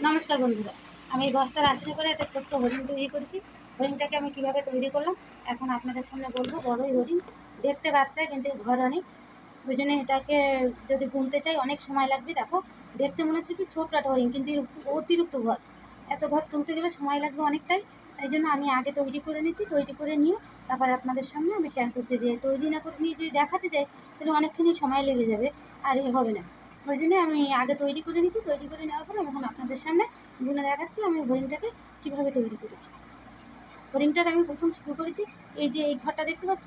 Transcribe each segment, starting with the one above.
নমস্কার বন্ধুরা। আমি এই বস্তার আসনে করে একটা ছোট্ট হরিণ তৈরি করেছি। হরিণটাকে আমি কীভাবে তৈরি করলাম, এখন আপনাদের সামনে বলব। বড়ই হরিণ, দেখতে বাচ্চায় কিন্তু ঘর অনেক। ওই জন্য এটাকে যদি গুনতে চাই, অনেক সময় লাগবে। দেখো, দেখতে মনে হচ্ছে কি ছোট্ট একটা হরিণ, কিন্তু অতিরিক্ত ঘর। এত ঘর তুলতে গেলে সময় লাগবে অনেকটাই। তাই জন্য আমি আগে তৈরি করে নিচ্ছি তৈরি করে নিয়ে তারপর আপনাদের সামনে আমি শেয়ার করছি। যে তৈরি না করে নিয়ে যদি দেখাতে যাই, তাহলে অনেকখানি সময় লেগে যাবে, আর এ হবে না। ওই জন্য আমি আগে তৈরি করে নিচ্ছি তৈরি করে নেওয়ার পরে আমি এখন আপনাদের সামনে গুনে দেখাচ্ছি আমি হরিণটাকে কীভাবে তৈরি করেছি। হরিণটার আমি প্রথম শুরু করেছি, এই যে এই ঘরটা দেখতে পাচ্ছ?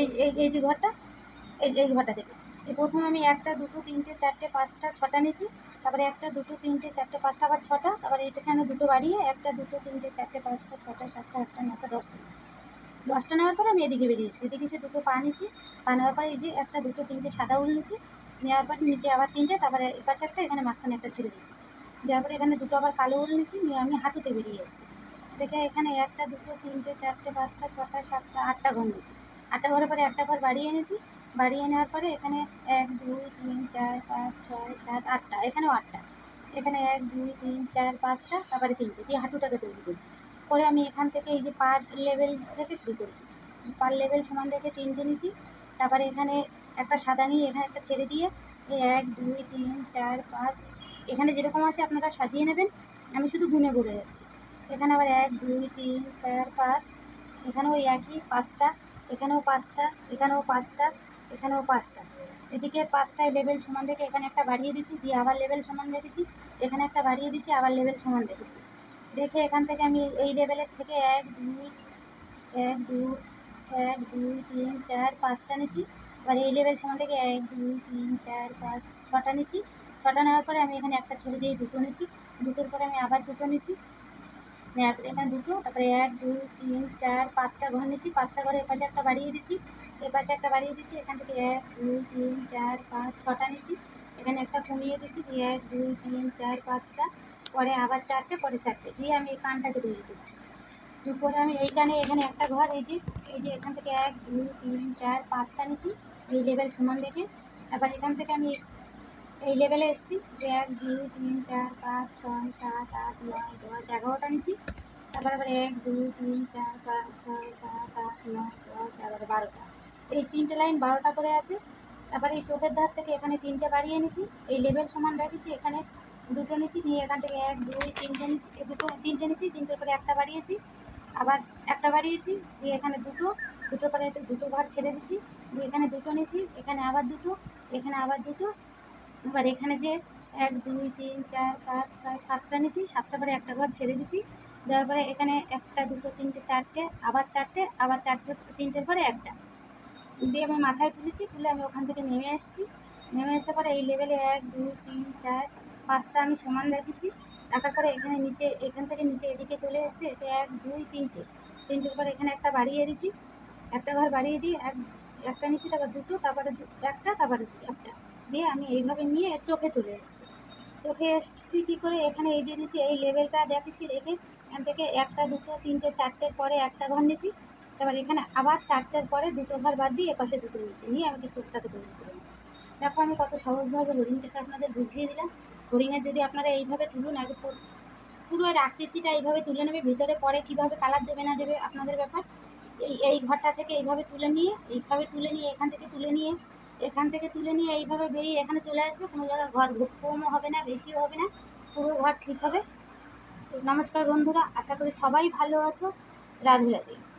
এই এই যে ঘরটা, এই এই ঘরটা থেকে এই প্রথম আমি একটা, দুটো, তিনটে, চারটে, পাঁচটা, ছটা নিয়েছি, তারপরে একটা, দুটো, তিনটে, চারটে, পাঁচটা, আবার ছটা, তারপরে এটাখানে দুটো বাড়িয়ে একটা, দুটো, তিনটে, চারটে, পাঁচটা, ছটা, সাতটা, আটটা, নটা, দশটা দশটা নেওয়ার পরে আমি এদিকে বেরিয়েছি এদিকে এসে দুটো পা নিচ্ছি পা নেওয়ার পরে এই যে একটা, দুটো, তিনটে সাদা উল নিচ্ছি নেওয়ার পর নিচে আবার তিনটে, তারপরে এই পাশে একটা, এখানে মাঝখানে একটা ছেড়ে দিচ্ছি দেওয়ার পরে এখানে দুটো আবার কালো উল নিচ্ছি নিয়ে আমি হাঁটুতে বেরিয়ে এসেছি। দেখে এখানে একটা, দুটো, তিনটে, চারটে, পাঁচটা, ছটা, সাতটা, আটটা ঘর নিয়েছি। আটটা ঘরের পরে একটা ঘর বাড়িয়ে এনেছি। বাড়িয়ে নেওয়ার পরে এখানে এক, দুই, তিন, চার, পাঁচ, ছয়, সাত, আটটা, এখানেও আটটা। এখানে এক, দুই, তিন, চার, পাঁচটা, তারপরে তিনটে, দিয়ে হাঁটুটাকে তৈরি করছি। করে আমি এখান থেকে এই যে পার লেভেল থেকে শুরু করেছি। পার লেভেল সমান রেখে তিনটে নিয়েছি তারপরে এখানে একটা সাদা নিয়ে এখানে একটা ছেড়ে দিয়ে এই এক, দুই, তিন, চার, পাঁচ, এখানে যেরকম আছে আপনারা সাজিয়ে নেবেন। আমি শুধু গুনে বলে যাচ্ছি। এখানে আবার এক, দুই, তিন, চার, পাঁচ, এখানেও একই, পাঁচটা, এখানেও পাঁচটা এখানেও পাঁচটা এখানেও পাঁচটা। এদিকে পাঁচটায় লেভেল সমান রেখে এখানে একটা বাড়িয়ে দিচ্ছি, দিয়ে আবার লেভেল সমান রেখেছি। এখানে একটা বাড়িয়ে দিচ্ছি, আবার লেভেল সমান রেখেছি। রেখে এখান থেকে আমি এই লেভেলের থেকে এক, দুই এক দুই এক, দুই, তিন, চার, পাঁচটা নিচ্ছি এবার এই লেভেল সমান থেকে এক, দুই, তিন, চার, পাঁচ, ছটা নিচ্ছি ছটা নেওয়ার পরে আমি এখানে একটা ছেড়ে দিয়ে দুটো নিচ্ছি দুটোর পরে আমি আবার দুটো নিচ্ছি এখানে দুটো, তারপরে এক, দুই, তিন, চার, পাঁচটা ঘর নিচ্ছি পাঁচটা ঘরে এপাশে একটা বাড়িয়ে দিচ্ছি এপাশে একটা বাড়িয়ে দিচ্ছি এখান থেকে এক, দুই, তিন, চার, পাঁচ, ছটা নিচ্ছি এখানে একটা কমিয়ে দিচ্ছি দিয়ে এক, দুই, তিন, চার, পাঁচটা। পরে আবার চারটে, পরে চারটে। দিয়ে আমি এই কানটাকে তৈরি করছি দুপুরে আমি এই কানে এখানে একটা ঘর, এই যে এই যে এখান থেকে এক, দুই, তিন, চার, পাঁচটা নিচ্ছি এই লেভেল সমান দেখে। এবার এখান থেকে আমি এই লেভেলে এসেছি, যে এক, দুই, তিন, চার, পাঁচ, ছয়, সাত, আট, নয়, দশ, এগারোটা নিচ্ছি তারপর আবার এক, দুই, তিন, চার, পাঁচ, ছয়, সাত, আট, নয়, দশ, এগারো, বারোটা। এই তিনটে লাইন বারোটা করে আছে। তারপরে এই চোখের ধার থেকে এখানে তিনটে বাড়িয়ে নিচ্ছি এই লেভেল সমান রেখেছি, এখানে দুটো নিচ্ছি নিয়ে এখান থেকে এক, দুই, তিনটে নিচ্ছি দুটো, তিনটে নিচ্ছি তিনটের পরে একটা বাড়িয়েছি, আবার একটা বাড়িয়েছি দিয়ে এখানে দুটো দুটো পরে দুটো ঘর ছেড়ে দিচ্ছি দিয়ে এখানে দুটো নিচ্ছি এখানে আবার দুটো, এখানে আবার দুটো, এবার এখানে যে এক, দুই, তিন, চার, পাঁচ, ছয়, সাতটা নিচ্ছি সাতটা পরে একটা ঘর ছেড়ে দিচ্ছি দেওয়ার পরে এখানে একটা, দুটো, তিনটে, চারটে, আবার চারটে আবার চারটে, তিনটের পরে একটা। দিয়ে আমি মাথায় তুলেছি, তুলে আমি ওখান থেকে নেমে এসেছি, নেমে আসার পরে এই লেভেলে এক, দুই, তিন, চার পাঁচটা আমি সমান রেখেছি। রাখার পরে এখানে নিচে, এখান থেকে নিচে এদিকে চলে এসেছে, এসে এক, দুই, তিনটে। তিনটের পরে এখানে একটা বাড়িয়ে দিচ্ছি একটা ঘর বাড়িয়ে দিয়ে এক, একটা নিচ্ছি তারপর দুটো, তারপরে একটা তারপরে একটা। দিয়ে আমি এইভাবে নিয়ে চোখে চলে এসেছি। চোখে এসেছি কী করে? এখানে এই যে নিচে এই লেভেলটা দেখেছি, রেখে এখান থেকে একটা, দুটো, তিনটে, চারটের পরে একটা ঘর নিচ্ছি তারপর এখানে আবার চারটের পরে দুটো ঘর বাদ দিয়ে এপাশে দুটো নিচ্ছি নিয়ে আমাকে চোখটাকে তৈরি করে দেখো আমি কত সহজভাবে হরিণটাকে আপনাদের বুঝিয়ে দিলাম। হরিণের যদি আপনারা এইভাবে তুলুন, আগে পুরো- এর আকৃতিটা এইভাবে তুলে নেবে, ভিতরে পরে কীভাবে কালার দেবে না দেবে আপনাদের ব্যাপার। এই এই ঘরটা থেকে এইভাবে তুলে নিয়ে, এইভাবে তুলে নিয়ে, এখান থেকে তুলে নিয়ে, এখান থেকে তুলে নিয়ে এইভাবে বেরিয়ে এখানে চলে আসবে। কোনো জায়গায় ঘর কমও হবে না, বেশিও হবে না, পুরো ঘর ঠিক হবে। নমস্কার বন্ধুরা, আশা করি সবাই ভালো আছো। রাধে রাধে।